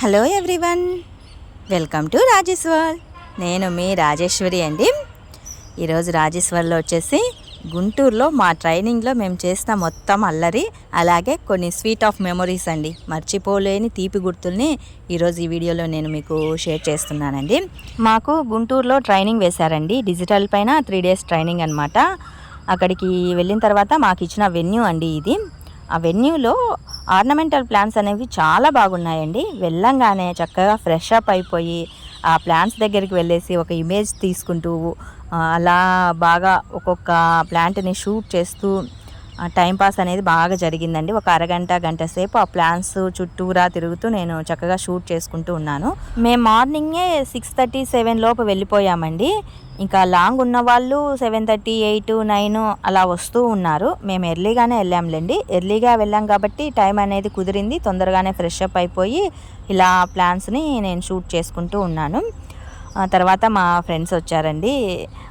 Hello everyone welcome to Rajeshwar నేను మీ రాజేశ్వరి అండి. ఈరోజు రాజేశ్వర్లో వచ్చేసి గుంటూరులో మా ట్రైనింగ్లో మేము చేసిన మొత్తం అల్లరి అలాగే కొన్ని స్వీట్ ఆఫ్ మెమొరీస్ అండి. మర్చిపోలేని తీపి గుర్తుల్ని ఈరోజు ఈ వీడియోలో నేను మీకు షేర్ చేస్తున్నానండి. మాకు గుంటూరులో ట్రైనింగ్ వేశారండి. డిజిటల్ పైన త్రీ డేస్ ట్రైనింగ్ అనమాట అక్కడికి వెళ్ళిన తర్వాత మాకు ఇచ్చిన వెన్యూ అండి ఇది. ఆ వెన్యూలో ఆర్నమెంటల్ ప్లాంట్స్ అనేవి చాలా బాగున్నాయండి. వెళ్ళంగానే చక్కగా ఫ్రెష్ అప్ అయిపోయి ఆ ప్లాంట్స్ దగ్గరికి వెళ్ళేసి ఒక ఇమేజ్ తీసుకుంటూ అలా బాగా ఒక్కొక్క ప్లాంట్ని షూట్ చేస్తూ టైంపాస్ అనేది బాగా జరిగిందండి. ఒక అరగంట గంట సేపు ఆ ప్లాన్స్ చుట్టూరా తిరుగుతూ నేను చక్కగా షూట్ చేసుకుంటూ ఉన్నాను. మేము మార్నింగే సిక్స్ థర్టీ సెవెన్ లోపు వెళ్ళిపోయామండి. ఇంకా లాంగ్ ఉన్న వాళ్ళు సెవెన్ థర్టీ ఎయిట్ నైన్ అలా వస్తూ ఉన్నారు. మేము ఎర్లీగానే వెళ్ళాంలేండి. ఎర్లీగా వెళ్ళాం కాబట్టి టైం అనేది కుదిరింది. తొందరగానే ఫ్రెష్ అప్ అయిపోయి ఇలా ప్లాన్స్ని నేను షూట్ చేసుకుంటూ ఉన్నాను. తర్వాత మా ఫ్రెండ్స్ వచ్చారండి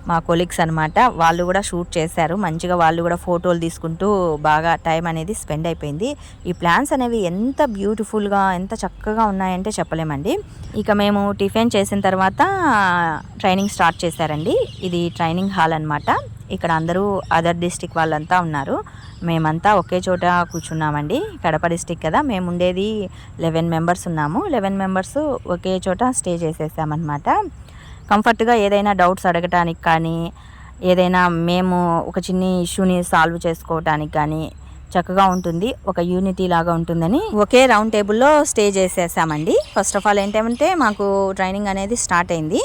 మా కొలీగ్స్ అనమాట వాళ్ళు కూడా షూట్ చేశారు. మంచిగా వాళ్ళు కూడా ఫోటోలు తీసుకుంటూ బాగా టైం అనేది స్పెండ్ అయిపోయింది. ఈ ప్లాన్స్ అనేవి ఎంత బ్యూటిఫుల్గా ఎంత చక్కగా ఉన్నాయంటే చెప్పలేమండి. ఇక మేము టిఫిన్ చేసిన తర్వాత ట్రైనింగ్ స్టార్ట్ చేశారండి. ఇది ట్రైనింగ్ హాల్ అన్నమాట. ఇక్కడ అందరూ అదర్ డిస్టిక్ వాళ్ళంతా ఉన్నారు. మేమంతా ఒకే చోట కూర్చున్నామండి. కడప డిస్టిక్ కదా. మేము ఉండేది లెవెన్ మెంబర్స్ ఉన్నాము. లెవెన్ మెంబర్స్ ఒకే చోట స్టే చేసేసామన్నమాట. కంఫర్ట్గా ఏదైనా డౌట్స్ అడగటానికి కానీ ఏదైనా మేము ఒక చిన్న ఇష్యూని సాల్వ్ చేసుకోవటానికి కానీ చక్కగా ఉంటుంది. ఒక యూనిటీ లాగా ఉంటుందని ఒకే రౌండ్ టేబుల్లో స్టే చేసేసామండి. ఫస్ట్ ఆఫ్ ఆల్ ఏంటంటే మాకు ట్రైనింగ్ అనేది స్టార్ట్ అయింది.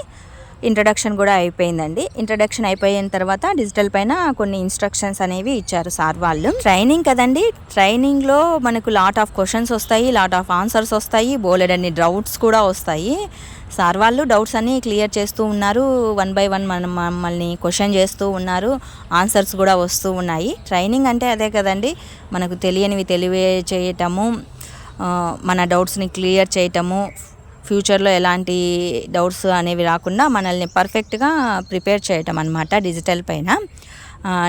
ఇంట్రడక్షన్ కూడా అయిపోయిందండి. ఇంట్రడక్షన్ అయిపోయిన తర్వాత డిజిటల్ పైన కొన్ని ఇన్స్ట్రక్షన్స్ అనేవి ఇచ్చారు సార్ వాళ్ళు. ట్రైనింగ్ కదండి ట్రైనింగ్లో మనకు లాట్ ఆఫ్ క్వశ్చన్స్ వస్తాయి లాట్ ఆఫ్ ఆన్సర్స్ వస్తాయి బోలెడన్ని డౌట్స్ కూడా వస్తాయి. సార్ వాళ్ళు డౌట్స్ అన్ని క్లియర్ చేస్తూ ఉన్నారు. వన్ బై వన్ మన మమ్మల్ని క్వశ్చన్ చేస్తూ ఉన్నారు. ఆన్సర్స్ కూడా వస్తూ ఉన్నాయి. ట్రైనింగ్ అంటే అదే కదండి మనకు తెలియనివి తెలివే చేయటము మన డౌట్స్ని క్లియర్ చేయటము ఫ్యూచర్లో ఎలాంటి డౌట్స్ అనేవి రాకుండా మనల్ని పర్ఫెక్ట్గా ప్రిపేర్ చేయటం అనమాట డిజిటల్ పైన.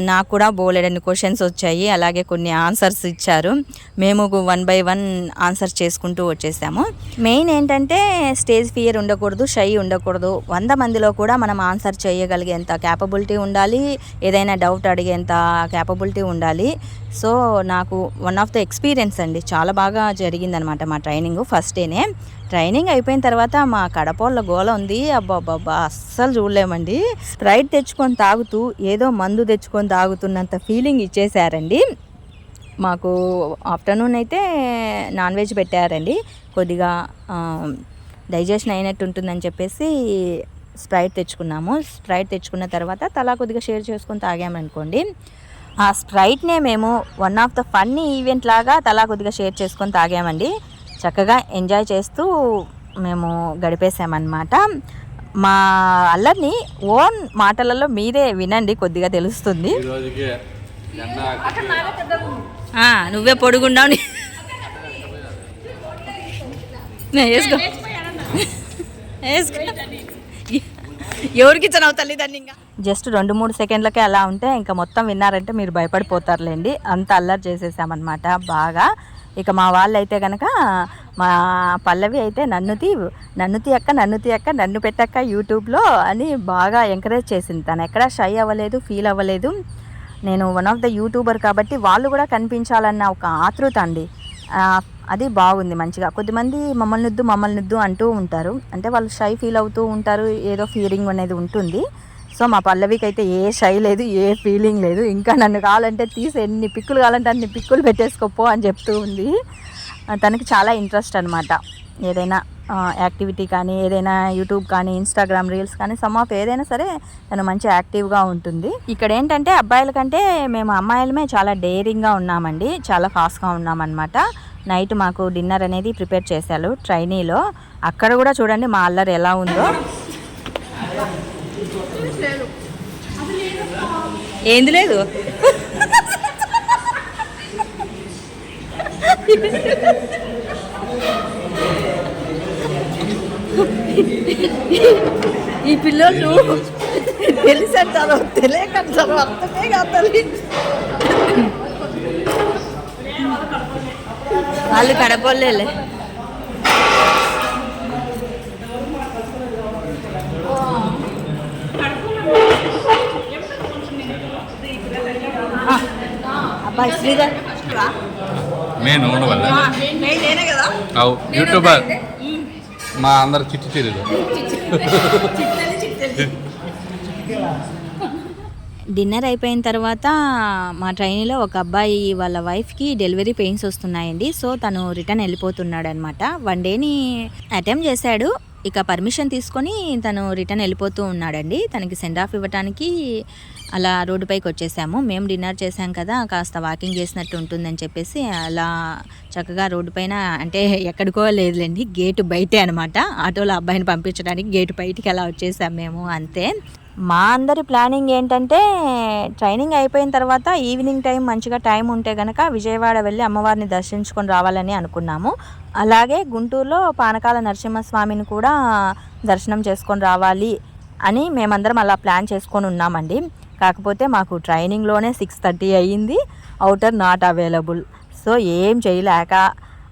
నాకు కూడా బోలెడన్ని క్వశ్చన్స్ వచ్చాయి. అలాగే కొన్ని ఆన్సర్స్ ఇచ్చారు. మేము వన్ బై వన్ ఆన్సర్స్ చేసుకుంటూ వచ్చేసాము. మెయిన్ ఏంటంటే స్టేజ్ ఫియర్ ఉండకూడదు షై ఉండకూడదు. వంద మందిలో కూడా మనం ఆన్సర్ చేయగలిగేంత క్యాపబిలిటీ ఉండాలి. ఏదైనా డౌట్ అడిగేంత క్యాపబిలిటీ ఉండాలి. సో నాకు వన్ ఆఫ్ ద ఎక్స్పీరియన్స్ అండి. చాలా బాగా జరిగిందనమాట మా ట్రైనింగ్ ఫస్ట్ డేనే. ట్రైనింగ్ అయిపోయిన తర్వాత మా కడపోళ్ళ గోల ఉంది. అబ్బాబ్బాబ్బా అస్సలు చూడలేమండి. స్ప్రైట్ తెచ్చుకొని తాగుతూ ఏదో మందు తెచ్చుకొని తాగుతున్నంత ఫీలింగ్ ఇచ్చేసారండి మాకు ఆఫ్టర్నూన్ అయితే నాన్ వెజ్ పెట్టారండి. కొద్దిగా డైజెషన్ అయినట్టు ఉంటుందని చెప్పేసి స్ప్రైట్ తెచ్చుకున్నాము. స్ప్రైట్ తెచ్చుకున్న తర్వాత తలా కొద్దిగా షేర్ చేసుకొని తాగామనుకోండి. ఆ స్ప్రైట్నే మేము one of the funny event లాగా తలా కొద్దిగా షేర్ చేసుకొని తాగామండి. చక్కగా ఎంజాయ్ చేస్తూ మేము గడిపేసామన్నమాట మా అల్లరిని ఓన్ మాటలలో మీరే వినండి కొద్దిగా తెలుస్తుంది. నువ్వే పొడుగుండావు వేసుకో. వేసుకో. ఎవరికి ఇచ్చిన తల్లిదండ్రి ఇంకా? జస్ట్ రెండు మూడు సెకండ్లకే అలా ఉంటే ఇంకా మొత్తం విన్నారంటే మీరు భయపడిపోతారులేండి. అంత అల్లరి చేసేసామన్నమాట బాగా. ఇక మా వాళ్ళు అయితే కనుక మా పల్లవి అయితే నన్ను తీ నన్ను తీయక్క నన్ను తీయక్క నన్ను పెట్టక్క యూట్యూబ్లో అని బాగా ఎంకరేజ్ చేసింది. తను ఎక్కడా షై అవ్వలేదు ఫీల్ అవ్వలేదు. నేను వన్ ఆఫ్ ద యూట్యూబర్ కాబట్టి వాళ్ళు కూడా కనిపించాలన్న ఒక ఆతృత అండి. అది బాగుంది మంచిగా. కొద్దిమంది మమ్మల్ని వద్దు మమ్మల్ని వద్దు అంటూ ఉంటారు. అంటే వాళ్ళు షై ఫీల్ అవుతూ ఉంటారు ఏదో ఫీలింగ్ అనేది ఉంటుంది. సో మా పల్లవికి అయితే ఏ షై లేదు ఏ ఫీలింగ్ లేదు. ఇంకా నన్ను కావాలంటే తీసి ఎన్ని పిక్కులు కావాలంటే అన్ని పిక్కులు పెట్టేసుకోపో అని చెప్తూ ఉంది. తనకి చాలా ఇంట్రెస్ట్ అనమాట ఏదైనా యాక్టివిటీ కానీ ఏదైనా యూట్యూబ్ కానీ ఇన్స్టాగ్రామ్ రీల్స్ కానీ సమ్ ఆఫ్ ఏదైనా సరే తను మంచి యాక్టివ్గా ఉంటుంది. ఇక్కడ ఏంటంటే అబ్బాయిల కంటే మేము అమ్మాయిలమే చాలా డేరింగ్గా ఉన్నామండి. చాలా ఫాస్ట్గా ఉన్నామన్నమాట. నైట్ మాకు డిన్నర్ అనేది ప్రిపేర్ చేశారు ట్రైనీలో. అక్కడ కూడా చూడండి మా అల్లరి ఎలా ఉందో. ఏంది లేదు? ఈ పిల్లలు తెలిసంటారో తెలియకంటారో అర్థమే కాదు వాళ్ళు కడపలేలే అబ్బాయి శ్రీధర్. నేను ఉండవల్ల అవు యూట్యూబర్. మా అందరు చిట్టి చిరులు డిన్నర్ అయిపోయిన తర్వాత మా ట్రైన్లో ఒక అబ్బాయి వాళ్ళ వైఫ్కి డెలివరీ పెయిన్స్ వస్తున్నాయండి. సో తను రిటర్న్ వెళ్ళిపోతున్నాడు అనమాట వన్ డేని అటెంప్ట్ చేశాడు. ఇక పర్మిషన్ తీసుకొని తను రిటర్న్ వెళ్ళిపోతూ ఉన్నాడండి. తనకి సెండ్ ఆఫ్ ఇవ్వడానికి అలా రోడ్డుపైకి వచ్చేసాము. మేము డిన్నర్ చేసాం కదా కాస్త వాకింగ్ చేసినట్టు ఉంటుందని చెప్పేసి అలా చక్కగా రోడ్డు పైన అంటే ఎక్కడికో లేదులేండి గేటు బయటే అనమాట. ఆటోలో అబ్బాయిని పంపించడానికి గేటు బయటికి అలా వచ్చేసాం మేము అంతే. మా అందరి ప్లానింగ్ ఏంటంటే ట్రైనింగ్ అయిపోయిన తర్వాత ఈవినింగ్ టైం మంచిగా టైం ఉంటే గనక విజయవాడ వెళ్ళి అమ్మవారిని దర్శించుకొని రావాలని అనుకున్నాము. అలాగే గుంటూరులో పానకాల నరసింహస్వామిని కూడా దర్శనం చేసుకొని రావాలి అని మేమందరం అలా ప్లాన్ చేసుకొని ఉన్నామండి. కాకపోతే మాకు ట్రైనింగ్లోనే సిక్స్ థర్టీ అయ్యింది. Outer not available. సో ఏం చేయలేక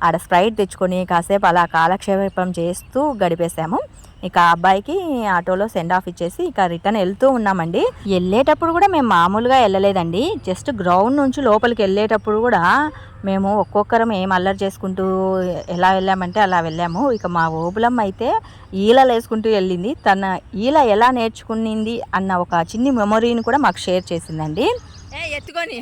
ఆడ స్ప్రైట్ తెచ్చుకొని కాసేపు అలా కాలక్షేపం చేస్తూ గడిపేశాము. ఇక అబ్బాయికి ఆటోలో సెండ్ ఆఫ్ ఇచ్చేసి ఇక రిటర్న్ వెళ్తూ ఉన్నామండి. వెళ్ళేటప్పుడు కూడా మేము మామూలుగా వెళ్ళలేదండి. జస్ట్ గ్రౌండ్ నుంచి లోపలికి వెళ్ళేటప్పుడు కూడా మేము ఒక్కొక్కరం ఏం అల్లరి చేసుకుంటూ ఎలా వెళ్ళామంటే అలా వెళ్ళాము. ఇక మా ఓబులమ్మ అయితే ఈలలు వేసుకుంటూ వెళ్ళింది. తన ఈల ఎలా నేర్చుకునింది అన్న ఒక చిన్ని మెమొరీని కూడా మాకు షేర్ చేసిందండి. ఎత్తుకొని.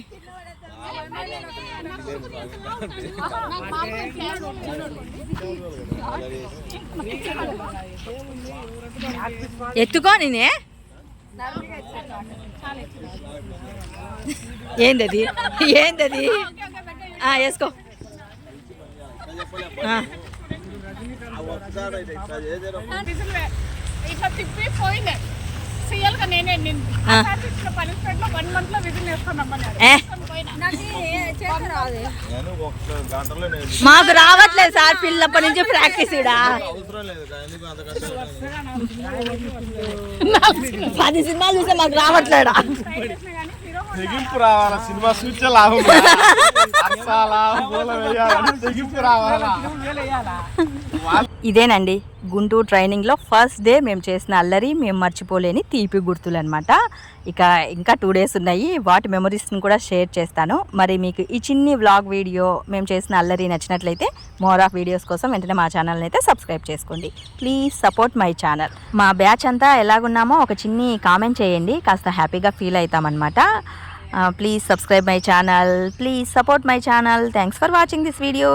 ఎత్తుకొని ఏందది? ఏందది? ఆ, వేసుకో. ఆ, ఇట్లా తిప్పి పోయింది. సీఎల్గా నేనే నిన్ను. ఆ. ఇచ్చిన పనిష్మెంట్లో వన్ మంత్లో విజిల్ వేసుకున్నామన్నారు ఏ, మాకు రావట్లేదు సార్ పిల్లప్పటి నుంచి ప్రాక్టీస్ ఇడా పది సినిమాలు చూస్తే మాకు రావట్లేడా? తెగింపు రావాలా? సినిమా లాభం తెగింపు రావాలా? ఇదేనండి. గుంటూరు ట్రైనింగ్లో ఫస్ట్ డే మేము చేసిన అల్లరి మేము మర్చిపోలేని తీపి గుర్తులు అనమాట ఇక ఇంకా టూ డేస్ ఉన్నాయి. వాటి మెమరీస్ని కూడా షేర్ చేస్తాను. మరి మీకు ఈ చిన్ని వ్లాగ్ వీడియో మేము చేసిన అల్లరి నచ్చినట్లయితే మోర్ ఆఫ్ వీడియోస్ కోసం వెంటనే మా ఛానల్ని అయితే సబ్స్క్రైబ్ చేసుకోండి. Please support my channel. మా బ్యాచ్ అంతా ఎలాగున్నామో ఒక చిన్ని కామెంట్ చేయండి. కాస్త హ్యాపీగా feel అవుతామన్నమాట please subscribe my channel. Please support my channel. Thanks for watching this video.